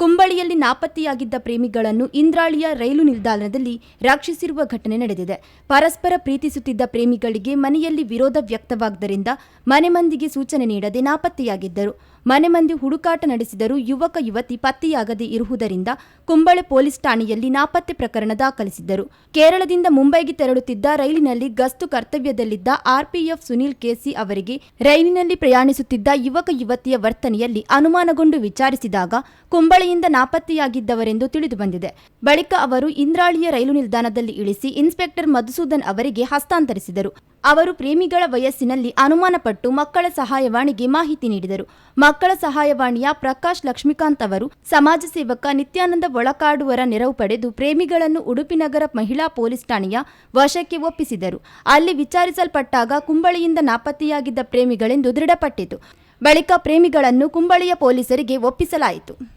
ಕುಂಬಳಿಯಲ್ಲಿ ನಾಪತ್ತೆಯಾಗಿದ್ದ ಪ್ರೇಮಿಗಳನ್ನು ಇಂದ್ರಾಳಿಯ ರೈಲು ನಿಲ್ದಾಣದಲ್ಲಿ ರಕ್ಷಿಸಿರುವ ಘಟನೆ ನಡೆದಿದೆ. ಪರಸ್ಪರ ಪ್ರೀತಿಸುತ್ತಿದ್ದ ಪ್ರೇಮಿಗಳಿಗೆ ಮನೆಯಲ್ಲಿ ವಿರೋಧ ವ್ಯಕ್ತವಾಗದರಿಂದ ಮನೆ ಮಂದಿಗೆ ಸೂಚನೆ ನೀಡದೆ ನಾಪತ್ತೆಯಾಗಿದ್ದರು. ಮನೆ ಮಂದಿ ಹುಡುಕಾಟ ನಡೆಸಿದರೂ ಯುವಕ ಯುವತಿ ಪತ್ತೆಯಾಗದೇ ಇರುವುದರಿಂದ ಕುಂಬಳೆ ಪೊಲೀಸ್ ಠಾಣೆಯಲ್ಲಿ ನಾಪತ್ತೆ ಪ್ರಕರಣ ದಾಖಲಿಸಿದ್ದರು. ಕೇರಳದಿಂದ ಮುಂಬೈಗೆ ತೆರಳುತ್ತಿದ್ದ ರೈಲಿನಲ್ಲಿ ಗಸ್ತು ಕರ್ತವ್ಯದಲ್ಲಿದ್ದ ಆರ್ಪಿಎಫ್ ಸುನೀಲ್ ಕೆಸಿ ಅವರಿಗೆ ರೈಲಿನಲ್ಲಿ ಪ್ರಯಾಣಿಸುತ್ತಿದ್ದ ಯುವಕ ಯುವತಿಯ ವರ್ತನೆಯಲ್ಲಿ ಅನುಮಾನಗೊಂಡು ವಿಚಾರಿಸಿದಾಗ ಕುಂಬಳೆಯಿಂದ ನಾಪತ್ತೆಯಾಗಿದ್ದವರೆಂದು ತಿಳಿದುಬಂದಿದೆ ಬಳಿಕ ಅವರು ಇಂದ್ರಾಳಿಯ ರೈಲು ನಿಲ್ದಾಣದಲ್ಲಿ ಇಳಿಸಿ ಇನ್ಸ್ಪೆಕ್ಟರ್ ಮಧುಸೂದನ್ ಅವರಿಗೆ ಹಸ್ತಾಂತರಿಸಿದರು. ಅವರು ಪ್ರೇಮಿಗಳ ವಯಸ್ಸಿನಲ್ಲಿ ಅನುಮಾನಪಟ್ಟು ಮಕ್ಕಳ ಸಹಾಯವಾಣಿಗೆ ಮಾಹಿತಿ ನೀಡಿದರು. ಮಕ್ಕಳ ಸಹಾಯವಾಣಿಯ ಪ್ರಕಾಶ್ ಲಕ್ಷ್ಮೀಕಾಂತ್ ಅವರು ಸಮಾಜ ಸೇವಕ ನಿತ್ಯಾನಂದ ಒಳಕಾಡುವರ ನೆರವು ಪಡೆದು ಪ್ರೇಮಿಗಳನ್ನು ಉಡುಪಿನಗರ ಮಹಿಳಾ ಪೊಲೀಸ್ ಠಾಣೆಯ ವಶಕ್ಕೆ ಒಪ್ಪಿಸಿದರು. ಅಲ್ಲಿ ವಿಚಾರಿಸಲ್ಪಟ್ಟಾಗ ಕುಂಬಳಿಯಿಂದ ನಾಪತ್ತೆಯಾಗಿದ್ದ ಪ್ರೇಮಿಗಳೆಂದು ದೃಢಪಟ್ಟಿತು. ಬಳಿಕ ಪ್ರೇಮಿಗಳನ್ನು ಕುಂಬಳಿಯ ಪೊಲೀಸರಿಗೆ ಒಪ್ಪಿಸಲಾಯಿತು.